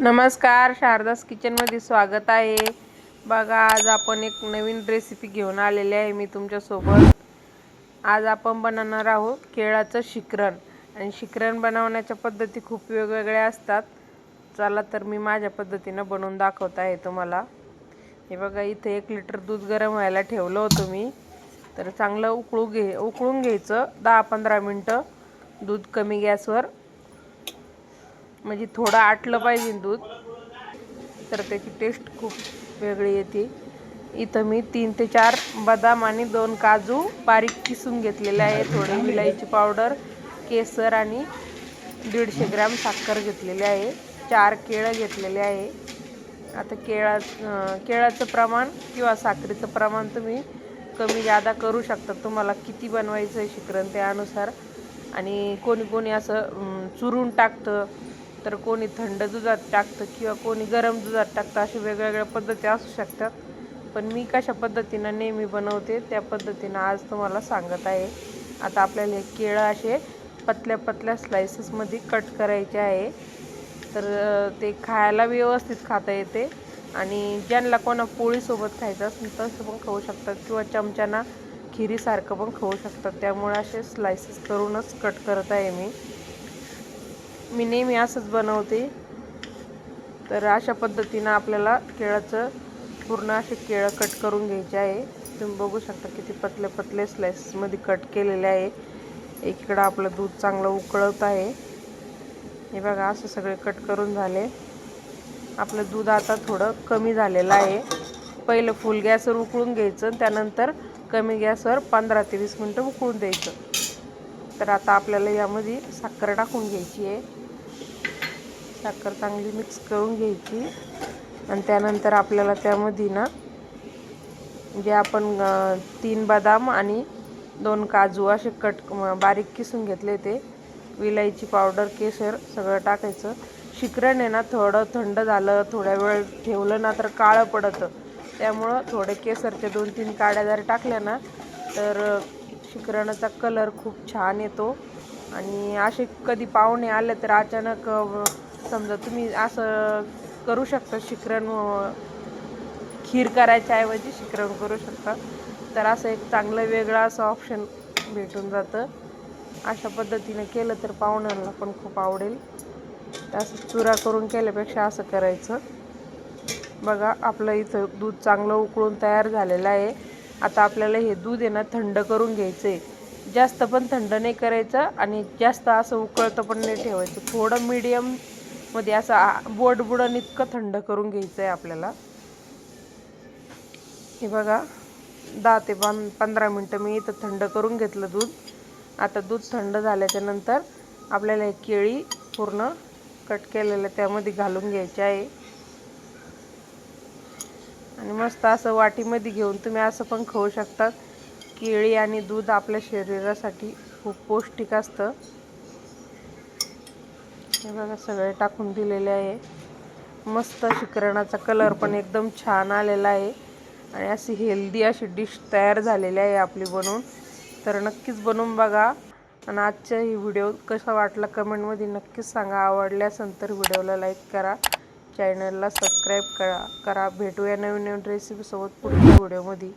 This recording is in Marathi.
नमस्कार शारदास किचनमध्ये स्वागत आहे. बघा आज आपण एक नवीन रेसिपी घेऊन आलेली आहे मी तुमच्यासोबत. आज आपण बनवणार आहोत केळाचं शिकरण. आणि शिकरण बनवण्याच्या पद्धती खूप वेगवेगळ्या असतात. चला तर मी माझ्या पद्धतीनं बनवून दाखवत आहे तुम्हाला. हे बघा इथे एक लिटर दूध गरम व्हायला ठेवलं होतं मी. तर चांगलं उकळू घे उकळून घ्यायचं. दहा पंधरा मिनटं दूध कमी गॅसवर म्हणजे थोडं आटलं पाहिजे दूध. तर त्याची टेस्ट खूप वेगळी येते. इथं मी तीन ते चार बदाम आणि दोन काजू बारीक किसून घेतलेले आहे थोडे विलायची पावडर केसर आणि दीडशे ग्रॅम साखर घेतलेली आहे. चार केळं घेतलेले आहे. आता केळा केळाचं प्रमाण किंवा साखरेचं प्रमाण तुम्ही कमी जादा करू शकता. तुम्हाला किती बनवायचं आहे शिकरण त्यानुसार. आणि कोणी कोणी असं चुरून टाकतं. तर कोणी थंड दुधात टाकतं किंवा कोणी गरम दुधात टाकतं अशा वेगवेगळ्या पद्धती असू शकतात. पण मी कशा पद्धतीनं नेहमी बनवते त्या पद्धतीनं आज तुम्हाला सांगत आहे. आता आपल्याला हे केळं असे पतल्या पतल्या स्लायसेसमध्ये कट करायचे आहे. तर ते खायला व्यवस्थित खाता येते. आणि ज्यांना कोणा पोळीसोबत खायचं असेल तसं पण खाऊ शकतात किंवा चमच्याना खिरीसारखं पण खाऊ शकतात. त्यामुळे असे स्लायसेस करूनच कट करत आहे मी. मी नेहमी असंच बनवते. तर अशा पद्धतीनं आपल्याला केळाचं पूर्ण असे केळं कट करून घ्यायचे आहे. तुम्ही बघू शकता किती पतले पतले स्लाइसमध्ये कट केलेले आहे. एकीकडं आपलं दूध चांगलं उकळत आहे. हे बघा असं सगळे कट करून झाले. आपलं दूध आता थोडं कमी झालेलं आहे. पहिलं फुल गॅसवर उकळून घ्यायचं त्यानंतर कमी गॅसवर पंधरा ते वीस मिनटं उकळून द्यायचं. तर आता आपल्याला यामध्ये साखर टाकून घ्यायची आहे. साखर चांगली मिक्स करून घ्यायची. आणि त्यानंतर आपल्याला त्यामध्ये ना जे आपण तीन बदाम आणि दोन काजू असे कट बारीक किसून घेतले ते विलायची पावडर केसर सगळं टाकायचं. शिकरण आहे ना थोडं थंड झालं थोड्या वेळ ठेवलं ना तर काळं पडतं. त्यामुळं थोडे केसरचे दोन तीन काड्या जर टाकल्या ना तर शिकरणाचा कलर खूप छान येतो. आणि असे कधी पाहुणे आले तर अचानक समजा तुम्ही असं करू शकता शिखरण खीर करायच्या ऐवजी शिखरण करू शकता. तर असं एक चांगलं वेगळं असं ऑप्शन भेटून जातं. अशा पद्धतीने केलं तर पाहुण्यांना पण खूप आवडेल. असं चुरा करून केल्यापेक्षा असं करायचं. बघा आपलं इथं दूध चांगलं उकळून तयार झालेलं आहे. आता आपल्याला हे दूध आहे ना थंड करून घ्यायचं आहे जास्त पण थंड नाही करायचं आणि जास्त असं उकळतं पण नाही ठेवायचं. थोडं मीडियम मध्ये असं बोट बुडण इतकं थंड करून घ्यायचं आहे आपल्याला. हे बघा दहा ते पं पंधरा मिनटं मी इथं थंड करून घेतलं दूध. आता दूध थंड झाल्याच्यानंतर आपल्याला एक केळी पूर्ण कट केलेलं त्यामध्ये घालून घ्यायचे आहे. आणि मस्त असं वाटीमध्ये घेऊन तुम्ही असं पण खाऊ शकतात केळी आणि दूध आपल्या शरीरासाठी खूप पौष्टिक असतं. हे बघा सगळे टाकून दिलेले आहे. मस्त शिकरणाचा कलर पण एकदम छान आलेला आहे. आणि अशी हेल्दी अशी डिश तयार झालेली आहे आपली बनवून. तर नक्कीच बनवून बघा. आणि आजच्या ही व्हिडिओ कसा वाटला कमेंटमध्ये नक्कीच सांगा. आवडल्या असेल तर व्हिडिओला लाईक करा. चॅनलला सबस्क्राईब करा. करा. भेटूया नवीन नवीन रेसिपीसोबत पुढच्या व्हिडिओमध्ये